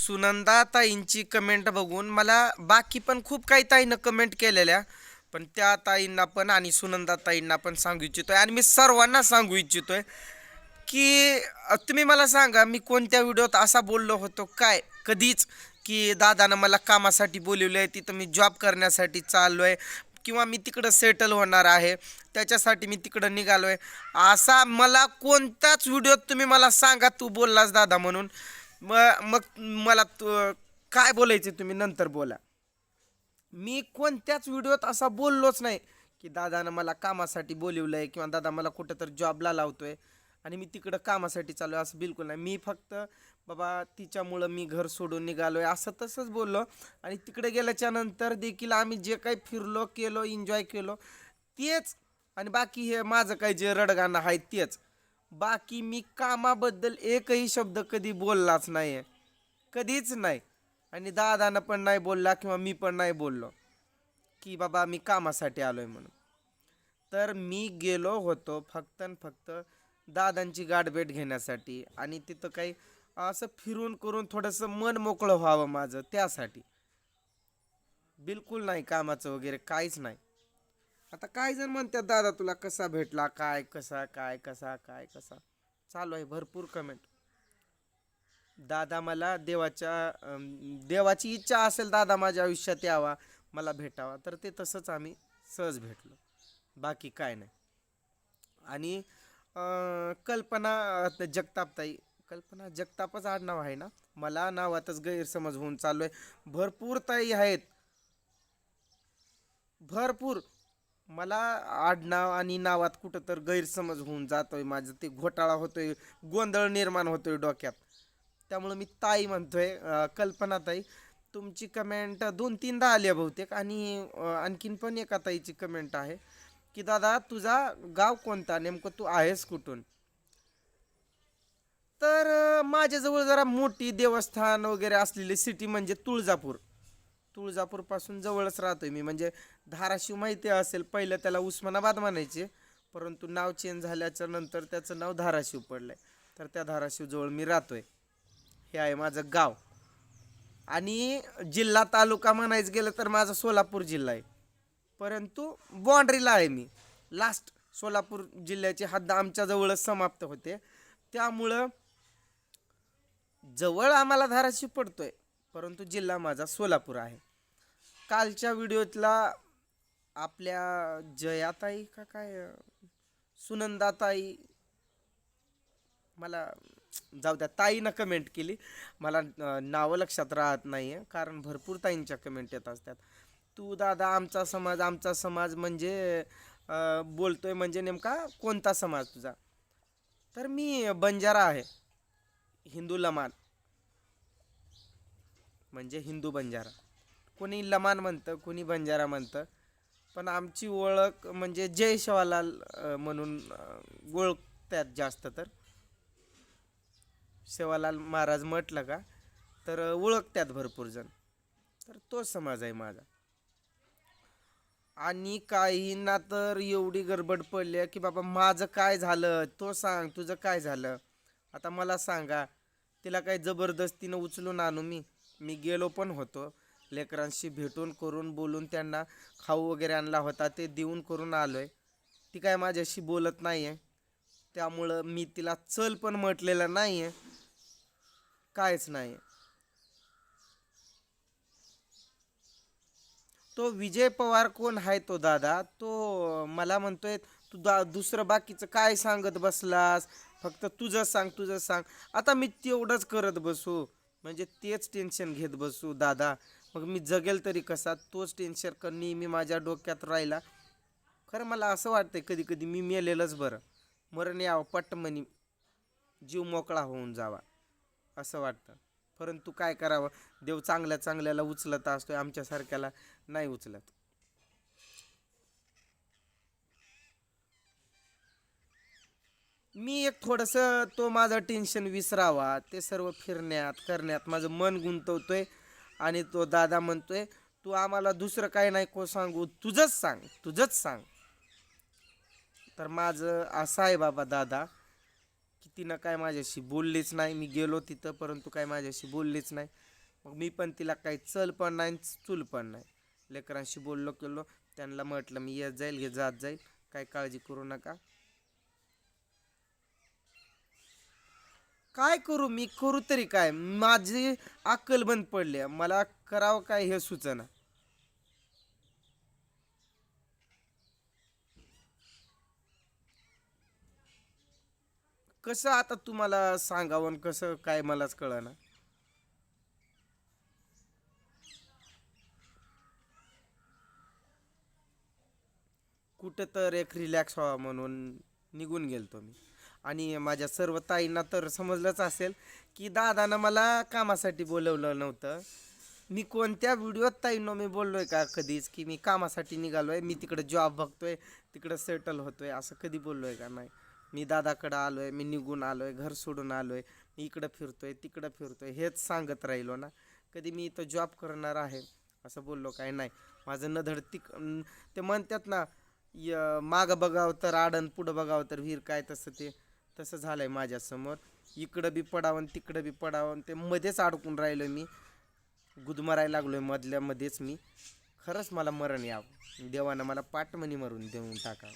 Sunanda ताईंची comment बघून मला बाकी पण खूप काही ताईनं कमेंट केलेल्या पण त्या ताईंना पण आणि सुनंदा ताईंना पण सांगू इच्छितोय. आणि मी सर्वांना सांगू इच्छितोय की तुम्ही मला सांगा मी कोणत्या व्हिडिओत असा बोललो होतो काय? कधीच की दादानं मला कामासाठी बोलवलं आहे तिथं मी जॉब करण्यासाठी चाललो आहे किंवा मी तिकडं सेटल होणार आहे त्याच्यासाठी मी तिकडं निघालो आहे असा मला कोणत्याच व्हिडिओत तुम्ही मला सांगा तू बोललास दादा म्हणून. मग मग मला काय बोलायचे तुम्ही नंतर बोला. मी कोणत्याच व्हिडिओत असा बोललोच नाही की दादानं मला कामासाठी बोलवलं आहे किंवा दादा मला कुठं तर जॉबला लावतोय आणि मी तिकडं कामासाठी चालू आहे असं बिलकुल नाही. मी फक्त बाबा तिच्यामुळं मी घर सोडून निघालो आहे असं तसंच बोललो. आणि तिकडे गेल्याच्यानंतर देखील आम्ही जे काही फिरलो केलो एन्जॉय केलो तेच. आणि बाकी हे माझं काही जे रडगाणं आहे तेच. बाकी मी कामाबद्दल एकही शब्द कधी बोललाच नाही आहे कधीच नाही. आणि दादानं पण नाही बोलला किंवा मी पण नाही बोललो की बाबा मी कामासाठी आलो आहे म्हणून. तर मी गेलो होतो फक्त आणि फक्त दादांची गाठभेट घेण्यासाठी आणि तिथं काही असं फिरून करून थोडंसं मन मोकळं व्हावं माझं त्यासाठी. बिलकुल नाही कामाचं वगैरे काहीच नाही. आता काय जण म्हणतात दादा तुला कसा भेटला? काय कसा काय कसा काय कसा? चालू आहे भरपूर कमेंट दादा मला देवाच्या देवाची इच्छा असेल दादा माझ्या आयुष्यात यावा मला भेटावा. तर ते तसंच आम्ही सहज भेटलो. बाकी काय नाही. आणि कल्पना जगतापताई कल्पना जगतापच आडनाव आहे ना? मला नावातच गैरसमज होऊन चालू आहे भरपूर ताई आहेत. भरपूर. मला आडनाव आणि नावात कुठं तर गैरसमज होऊन जातोय माझं. ते घोटाळा होतोय गोंधळ निर्माण होतोय डोक्यात. त्यामुळं मी ताई म्हणतोय अं, कल्पना ताई तुमची कमेंट दोन तीनदा आली आहे बहुतेक आणि आणखीन पण एका ताईची कमेंट आहे की दादा तुझा गाव कोणता? नेमकं तू आहेस कुठून? तर माझ्याजवळ जरा मोठी देवस्थान वगैरे असलेली सिटी म्हणजे तुळजापूर. तुळजापूरपासून जवळच राहतोय मी. म्हणजे धाराशिव माहिती असेल पहिलं त्याला उस्मानाबाद म्हणायचे परंतु नाव चेंज झाल्याच्यानंतर त्याचं नाव धाराशिव पडलं आहे तर त्या धाराशिवजवळ मी राहतो आहे हे आहे माझं गाव. आणि जिल्हा तालुका म्हणायचं गेलं तर माझा सोलापूर जिल्हा आहे. परंतु बाँड्रीला आहे मी. लास्ट सोलापूर जिल्ह्याची हद्द आमच्याजवळच समाप्त होते. त्यामुळं जवळ आम्हाला धाराशिव पडतोय परंतु जिल्हा माझा सोलापूर आहे. कालच्या व्हिडिओतला आपल्या जयाताई का काय सुनंदाताई मला जाऊ द्या ताईनं कमेंट केली. मला नावं लक्षात राहत नाही आहे कारण भरपूर ताईंच्या कमेंट येत असतात. तू दादा आमचा समाज आमचा समाज म्हणजे बोलतोय म्हणजे नेमका कोणता समाज तुझा? तर मी बंजारा आहे हिंदू लमान म्हणजे हिंदू बंजारा. कोणी लमान म्हणतं कोणी बंजारा म्हणतं. पण आमची ओळख म्हणजे जय शिवालाल म्हणून ओळखतात जास्त तर. सेवालाल महाराज म्हटलं का तर ओळखतात भरपूर जण. तर तो समाज आहे माझा. आणि काहींना तर एवढी गडबड पडली आहे की बाबा माझं काय झालं? तो सांग तुझं काय झालं? आता मला सांगा तिला काही जबरदस्तीनं उचलून आणू मी. मी गेलो पण होतो. लेकरांशी भेटून करून बोलून त्यांना खाऊ वगैरे आणला होता ते देऊन करून आलोय. ती काय माझ्याशी बोलत नाही आहे त्यामुळं मी तिला चल पण म्हटलेलं नाही आहे कायच नाही तो विजय पवार कोण आहे तो दादा? तो मला म्हणतोय तू दा दुसरं बाकीचं काय सांगत बसलास? फक्त तुझं सांग तुझं सांग. आता मी तेवढंच करत बसू. म्हणजे तेच टेन्शन घेत बसू दादा. मग मी जगेल तरी कसा? तोच टेन्शन क नेहमी माझ्या डोक्यात राहिला. खरं मला असं वाटतंय कधी कधी मी मेलेलंच बरं. मरण यावं पटमनी जीव मोकळा होऊन जावा असं वाटतं. परंतु काय करावं? देव चांगल्या चांगल्याला उचलत असतोय आमच्यासारख्याला नाही उचलत. मी एक थोडंसं तो माझं टेन्शन विसरावा ते सर्व फिरण्यात करण्यात माझं मन गुंतवतोय. आणि तो दादा म्हणतोय तू आम्हाला दुसरं काय नाही को सांगू? तुझंच सांग तुझंच सांग. तर माझं असं आहे बाबा दादा की तिनं काय माझ्याशी बोललीच नाही. मी गेलो तिथं परंतु काय माझ्याशी बोललीच नाही. मग मी पण तिला काही चल पण नाही चूल पण नाही. लेकरांशी बोललो केलो. त्यांना म्हटलं मी येत जाईल घे जात जाईल. काय काळजी करू नका. काय करू मी? करू तरी काय? माझी अक्कल बंद पडली. मला करावं काय हे सुचना. कसं आता तुम्हाला सांगावं आणि कसं काय मलाच कळना? कुठं तर एक रिलॅक्स व्हावा म्हणून निघून गेलतो मी. आणि माझ्या सर्व ताईंना तर समजलंच असेल की दादानं मला कामासाठी बोलवलं नव्हतं. मी कोणत्या व्हिडिओत ताईंनो मी बोललोय का कधीच? की मी कामासाठी निघालो आहे मी तिकडं जॉब बघतोय तिकडं सेटल होतोय असं कधी बोललोय का नाही? मी दादाकडं आलोय मी निघून आलोय घर सोडून आलोय मी इकडं फिरतोय तिकडं फिरतोय हेच सांगत राहिलो ना. कधी मी इथं जॉब करणार आहे असं बोललो काय नाही. माझं नधड तिक ते म्हणतात ना य मागं बघावं तर आडन पुढं बघावं तर विहीर काय तसं ते. तसं झालं आहे माझ्यासमोर. इकडं बी पडावं तिकडं बी पडावं ते मध्येच अडकून राहिलो मी. गुदमरायला लागलो आहे मधल्यामध्येच मी. खरंच मला मरण यावं. देवानं मला पाटमनी मरून देऊन टाकावं.